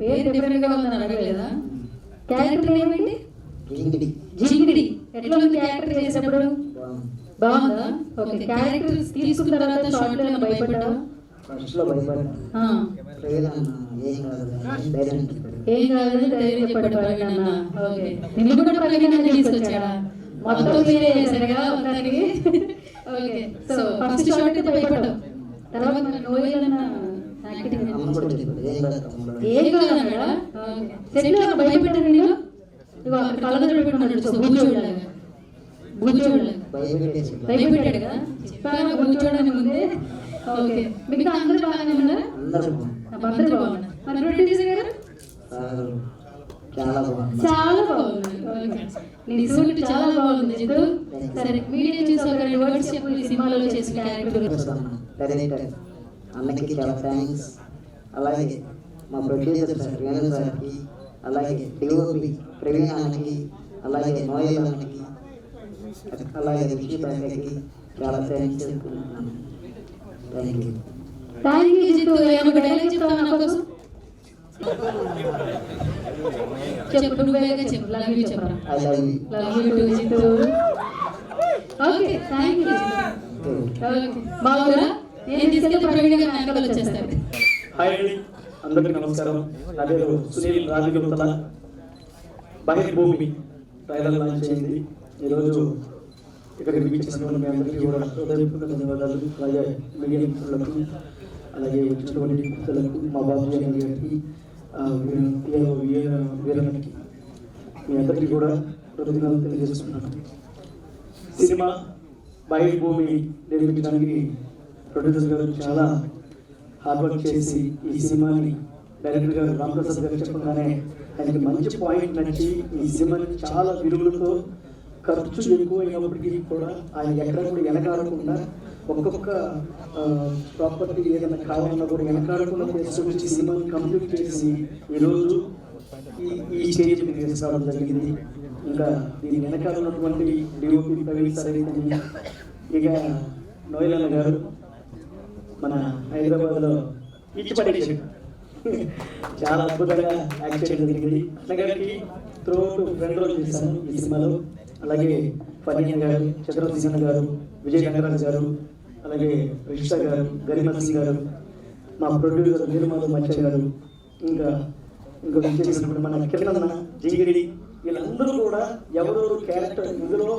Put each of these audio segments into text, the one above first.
పేరు డిఫరెంట్గా ఉందని అడగలేదా? క్యారెక్టర్ జింగిడి. జింగిడి. ఎట్లా ఉంది క్యారెక్టర్ చేసేటప్పుడు బాగుందా? ఓకే క్యారెక్టర్ తీసుకున్న తర్వాత షార్ట్లో భయపడ్డావా ఫస్ట్లో భయపడ్డా ఏం కాదని ధైర్యం చెప్పాడు ఓకే నిన్ను కూడా తీసుకొచ్చాడా మొత్తం మీరే మొత్తానికి ఓకే సో ఫస్ట్ అయితే తర్వాత నోయలన్న ఏం కాదన్నాడా నేను కళ్ళ సో భయపెట్టాడు కదా చెప్పాను బూచోడని ముందే ఓకే మిగతా అందరూ బాగానే ఉన్నారా బాగున్నారు సార్. చాలా బాగుంది. చాలా బాగుంది. ఓకే. నీ సూట్ చాలా బాగుంది జితు. సరే మీడియా చూసి ఒక రెండు వర్డ్స్ చెప్పు ఈ సినిమాలో చేసిన క్యారెక్టర్ అన్నకి చాలా థ్యాంక్స్ అలాగే మా ప్రొడ్యూసర్ సార్ వేణు సార్కి అలాగే డిఓపి ప్రవీణ్ అన్నకి అలాగే నోయల్ అన్నకి అలాగే విష్ణు చాలా thanks thank you thank you Jitu ఏమైనా ఒక డైలాగ్ చెప్తావా నా కోసం? చెప్పు నువ్వేగా చెప్పు. లవ్ యూ చెప్పరా? I love you love you too Jitu okay thank you Jitu okay. బాగురా నేను తీసుకెళ్తే ప్రవీణ్ గారు వెనకాల వచ్చేస్తారు. హాయ్ అండి. అందరికీ నమస్కారం. నా పేరు సునీల్ రాజగుప్తల బహిర్భూమి ట్రైలర్ లాంచ్ అయింది. ఈరోజు ఇక్కడికి విచ్చేసినటువంటి మీ అందరికీ కూడా హృదయపూర్వక ధన్యవాదాలు. అలాగే మీడియా మిత్రులకు అలాగే వచ్చినటువంటి మిత్రులకు మా బాబు గారికి ఆ, వీరన్నకి మీ అందరికీ కూడా కృతజ్ఞతలు తెలియజేస్తున్నాను. సినిమా బహిర్భూమి నిర్మించడానికి ప్రొడ్యూసర్ గారు చాలా హార్డ్ వర్క్ చేసి ఈ సినిమాని డైరెక్టర్ గారు రామప్రసాద్ గారు చెప్పగానే ఆయనకి మంచి పాయింట్ నచ్చి ఈ సినిమాని చాలా విలువలతో ఖర్చు ఎక్కువ అయినప్పటికీ కూడా ఆయన ఎక్కడ కూడా వెనకాలకుండా ఒక్కొక్క ప్రాపర్టీ ఏదైనా కావాలన్నా కూడా వెనకాడకుండా చేసి ఈ సినిమాని కంప్లీట్ చేసి ఈరోజు ఈ ఈ స్టేజ్ తీసుకోవడం జరిగింది. ఇంకా దీని వెనకాల ఉన్నటువంటి డిఓపి ప్రవీణ్ సార్ అయితే ఇక నోయలన్న గారు మన హైదరాబాద్లో ఇచ్చి చాలా అద్భుతంగా యాక్ట్ చేయడం జరిగింది. అన్నగారికి గారికి ఫ్రెండ్ రోల్ చేశాను ఈ సినిమాలో. అలాగే ఫనీ గారు చంద్రవతి గారు విజయ్ గంగరాజ్ గారు అలాగే రిషిత గారు గరిమా సింగ్ గారు మా ప్రొడ్యూసర్ నిర్మల మచ్చ గారు ఇంకా ఇంకా విచ్చేసినప్పుడు మన కిరణ్ జింగిడి వీళ్ళందరూ కూడా ఎవరెవరు క్యారెక్టర్ ఇందులో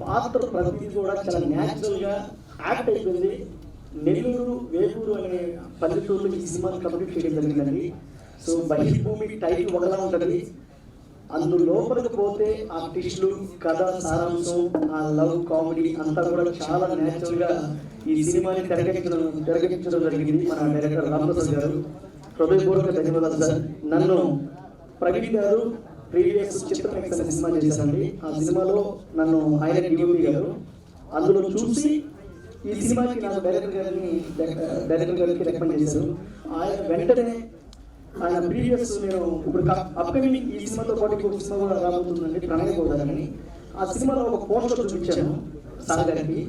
పాత్ర ప్రతి కూడా చాలా న్యాచురల్గా యాక్ట్ అయిపోయింది. నెల్లూరు వేలూరు అనే పల్లెటూరులో ఈ సినిమాని కంప్లీట్ చేయడం జరిగిందండి. సో బహిర్భూమి టైటిల్ ఒకలా ఉంటుంది. అందు లోపలికి పోతే ఆ ట్విస్టులు కథ సారాంశం ఆ లవ్ కామెడీ అంతా కూడా చాలా న్యాచురల్గా ఈ సినిమాని తెరకెక్కించడం తెరకెక్కించడం జరిగింది మన డైరెక్టర్ రామప్రసాద్ గారు. హృదయపూర్వక ధన్యవాదాలు సార్. నన్ను ప్రవీణ్ గారు ప్రీవియస్ చిత్రం ఎక్స్ సినిమా చేశారండి. ఆ సినిమాలో నన్ను ఆయన డిఓపి గారు. అందులో చూసి ఈ సినిమాకి నాకు డైరెక్టర్ గారిని డైరెక్టర్ గారికి రికమెండ్ చేశారు. ఆయన వెంటనే ఆయన ప్రీవియస్ నేను ఇప్పుడు అప్కమింగ్ ఈ సినిమాతో పాటు ఇంకొక సినిమా కూడా రాబోతుందండి ప్రణయ గోదావరి. ఆ సినిమాలో ఒక పోస్టర్ చూపించాను సార్ గారికి.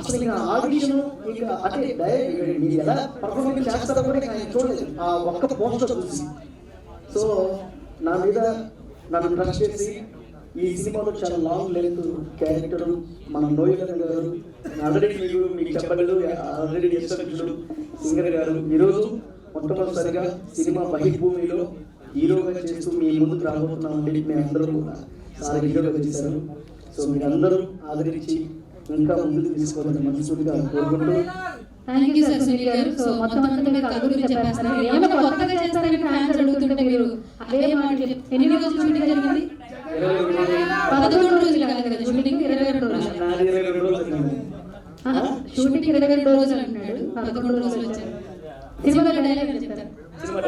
అసలు ఇంకా ఆడిషన్ ఇంకా అంటే డైరెక్ట్ మీరు ఎలా పర్ఫార్మెన్స్ చేస్తారో కూడా నేను చూడలేదు. ఆ ఒక్క పోస్టర్ చూసి. సో నా మీద నన్ను ట్రస్ట్ చేసి ఈ సినిమాలో చాలా లాంగ్ లెంత్ క్యారెక్టర్ మన నోయల్ గారు ఆల్రెడీ మీరు మీకు చెప్పలేదు ఆల్రెడీ ఎస్టబ్లిష్డ్ సింగర్ గారు ఈరోజు మొట్టమొదటిసారిగా సినిమా బహిర్భూమిలో హీరోగా చేస్తూ మీ ముందుకు రాబోతున్నామండి మీ అందరూ కూడా సార్ హీరోగా చేశారు. సో మీరందరూ ఆదరించి ఇంకా ముందుకు తీసుకోవాలని మనస్ఫూర్తిగా కోరుకుంటూ థ్యాంక్ యూ సార్ సునీల్ గారు. సో మొత్తం అంతా మీరు కథ గురించి చెప్పేస్తారు ఏమైనా కొత్తగా చేస్తారని ఫ్యాన్స్ అడుగుతుంటే మీరు అదే మాట చెప్- ఎన్ని రోజులు షూటింగ్ జరిగింది? పదకొండు రోజులు కాదు కదా షూటింగ్ ఇరవై రెండు రోజులు. షూటింగ్ ఇరవై రెండు రోజులు అంటున్నాడు. పదకొండు రోజులు వచ్చారు.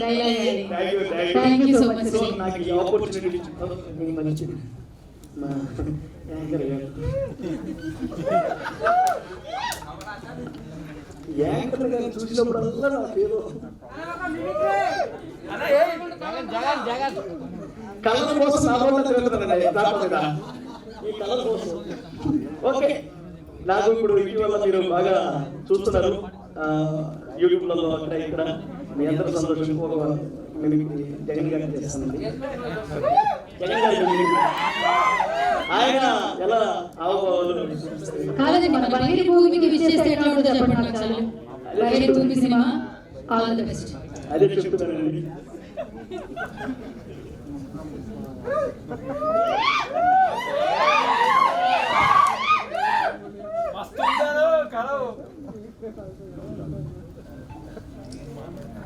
Thank you so much so నాకు ఈ ఆపర్చునిటీ ఇచ్చినందుకు మంచి మా యాంకర్ గారు యాంకర్ గారు చూసినప్పుడల్లా నాకు ఏదో కళ్ళ కోసం నా వల్ల తిరుగుతున్నానండి ప్లాట్ఫామ్ మీద ఈ కళ్ళ కోసం ఓకే నాకు ఇప్పుడు ఇటీవల మీరు బాగా చూస్తున్నారు. ఆ, యూట్యూబ్లలో అక్కడ ఇక్కడ మీ అందరూ సంతోషం ఒక మిమిక్రీ జగన్ గారిని చేస్తానండి జగన్ గారి మిమిక్రీ. ఆయన ఎలా ఆవభావాలు కాదండి మన బయట భూమికి విచ్చేస్తే ఎట్లా ఉంటుందో చెప్పండి నాకు చాలు బయట భూమి సినిమా ఆల్ ది బెస్ట్. అదే చెప్తున్నానండి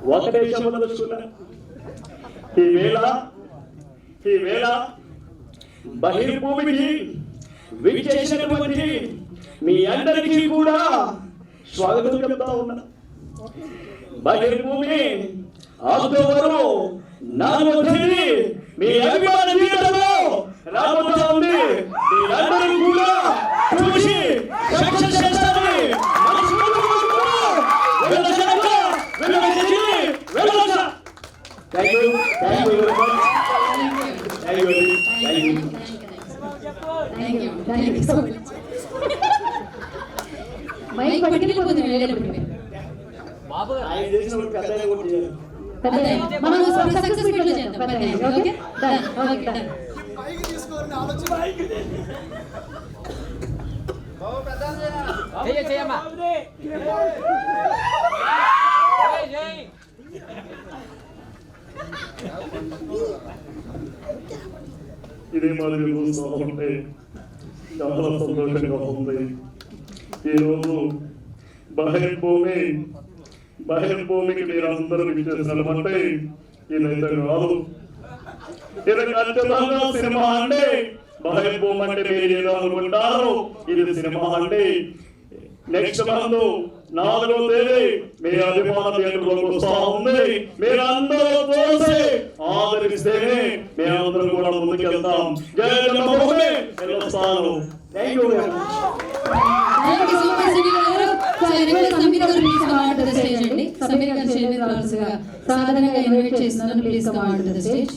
ఒకటే చెప్పదలుచుకున్నా ఈ వేళ బహిర్భూమికి విచ్చేసినటువంటి మీ అందరికీ కూడా స్వాగతం చెప్తా ఉన్నా. బహిర్భూమి అక్టోబరు నాలుగో తేదీ మీ అభిమాన జీవితంలో రాబోతున్న థ్యాంక్ మైక్ పట్టుకెళ్ళిపోతుంది వెళ్ళేటప్పుడు మనం సక్సెస్ చేద్దాం ఓకే డన్ ఓకే డన్ చెయ్యమ్మా ఇదే మాదిరి చూస్తూ ఉంటే చాలా సంతోషంగా ఉంది. ఈరోజు బహిర్ భూమి బహిర్ భూమికి మీరు అందరూ ఇచ్చేసినటువంటి ఈయనైతే కాదు. ఇది ఖచ్చితంగా సినిమా అంటే బహిర్ భూమి అంటే మీరు ఏదో అనుకుంటారు. ఇది సినిమా అంటే నెక్స్ట్ మంత్ నాలుగో తేదీ మీ అభిమాన థియేటర్లోకి వస్తా ఉంది. మీరందరూ చూసి ఆదరిస్తేనే మేమందరం కూడా ముందుకెళ్తాం. జయ జన్మభూమి thank you thank please the stage అండి. సమీర్ గారు సాధారణంగా ఇన్వైట్ చేస్తున్నాను please come to the stage